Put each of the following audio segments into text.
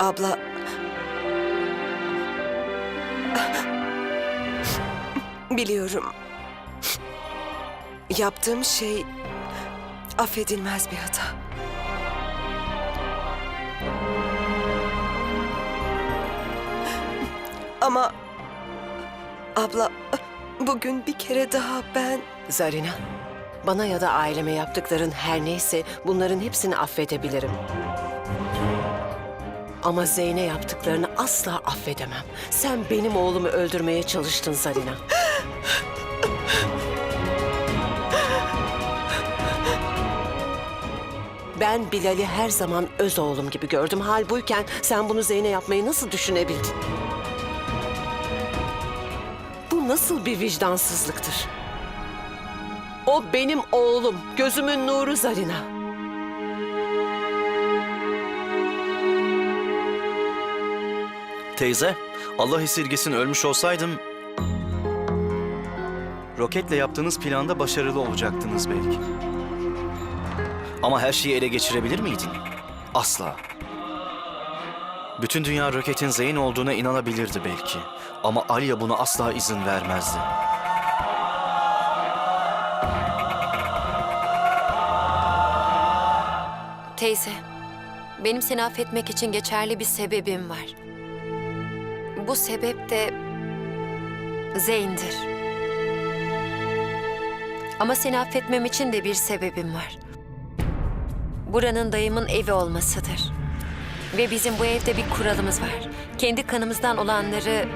Abla... Biliyorum. Yaptığım şey affedilmez bir hata. Ama abla bugün bir kere daha ben Zarina, bana ya da aileme yaptıkların her neyse bunların hepsini affedebilirim. Ama Zeyn'e yaptıklarını asla affedemem. Sen benim oğlumu öldürmeye çalıştın Zarina. Ben Bilal'i her zaman öz oğlum gibi gördüm. Hal buyken sen bunu Zeyn'e yapmayı nasıl düşünebildin? Bu nasıl bir vicdansızlıktır? O benim oğlum, gözümün nuru Zarina. Teyze, Allah esirgesin ölmüş olsaydım... Roketle yaptığınız planda başarılı olacaktınız belki. Ama her şeyi ele geçirebilir miydin? Asla. Bütün dünya roketin Zeyn olduğuna inanabilirdi belki. Ama Alya buna asla izin vermezdi. Teyze, benim seni affetmek için geçerli bir sebebim var. Bu sebep de Zeyn'dir. Ama seni affetmem için de bir sebebim var. Buranın dayımın evi olmasıdır. Ve bizim bu evde bir kuralımız var. Kendi kanımızdan olanları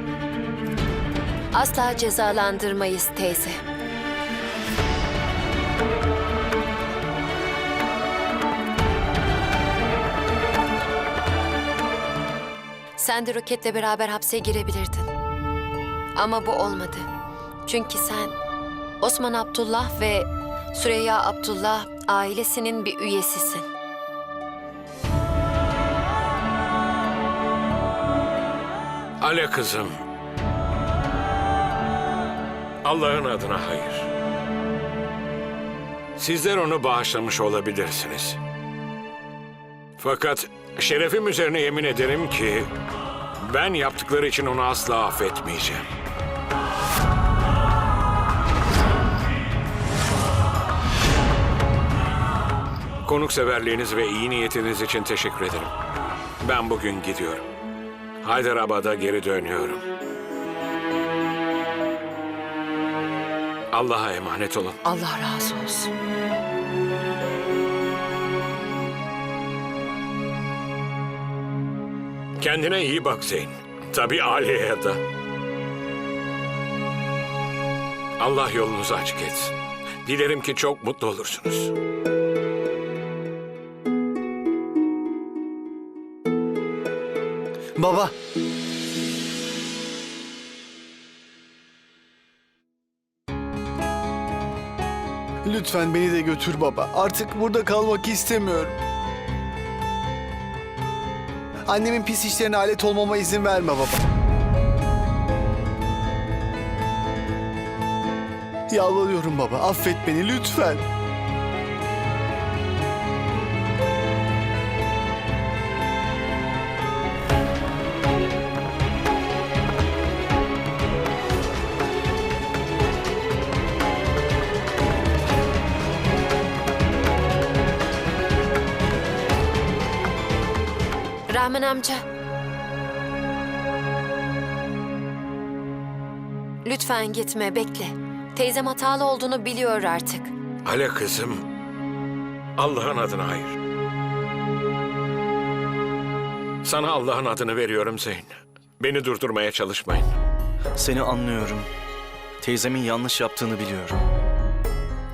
asla cezalandırmayız teyze. Sen de roketle beraber hapse girebilirdin. Ama bu olmadı. Çünkü sen Osman Abdullah ve Süreyya Abdullah ailesinin bir üyesisin. Ale kızım. Allah'ın adına hayır. Sizler onu bağışlamış olabilirsiniz. Fakat şerefim üzerine yemin ederim ki ben yaptıkları için onu asla affetmeyeceğim. Konukseverliğiniz ve iyi niyetiniz için teşekkür ederim. Ben bugün gidiyorum. Haydarabad'a geri dönüyorum. Allah'a emanet olun. Allah razı olsun. Kendine iyi bak Zeyn. Tabii Aliye'ye da. Allah yolunuzu açık etsin. Dilerim ki çok mutlu olursunuz. Baba! Lütfen beni de götür baba. Artık burada kalmak istemiyorum. Annemin pis işlerine alet olmama izin verme baba. Yalvarıyorum baba. Affet beni lütfen. Rahman amca. Lütfen gitme, bekle. Teyzem hatalı olduğunu biliyor artık. Ale kızım, Allah'ın adına hayır. Sana Allah'ın adını veriyorum Zeyn. Beni durdurmaya çalışmayın. Seni anlıyorum. Teyzemin yanlış yaptığını biliyorum.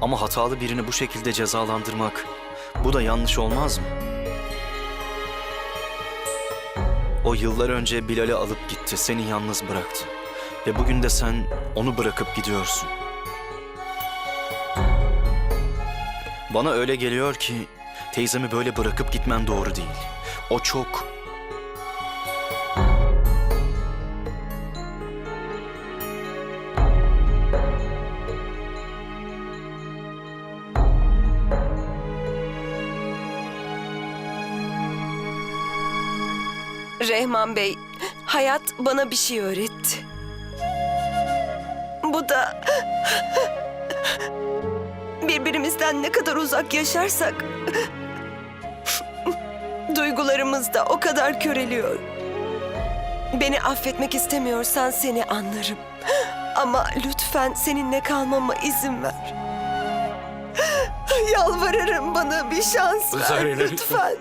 Ama hatalı birini bu şekilde cezalandırmak, bu da yanlış olmaz mı? O yıllar önce Bilal'i alıp gitti, seni yalnız bıraktı. Ve bugün de sen onu bırakıp gidiyorsun. Bana öyle geliyor ki teyzemi böyle bırakıp gitmen doğru değil. O çok Rehman Bey, hayat bana bir şey öğretti. Bu da birbirimizden ne kadar uzak yaşarsak duygularımız da o kadar köreliyor. Beni affetmek istemiyorsan seni anlarım. Ama lütfen seninle kalmama izin ver. Yalvarırım bana bir şans ver lütfen.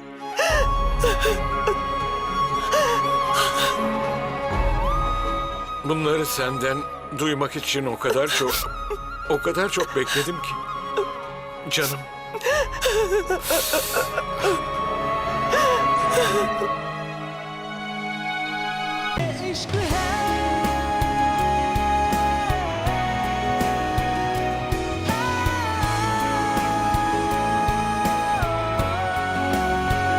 Bunları senden duymak için o kadar çok... o kadar çok bekledim ki. Canım. Aşkı her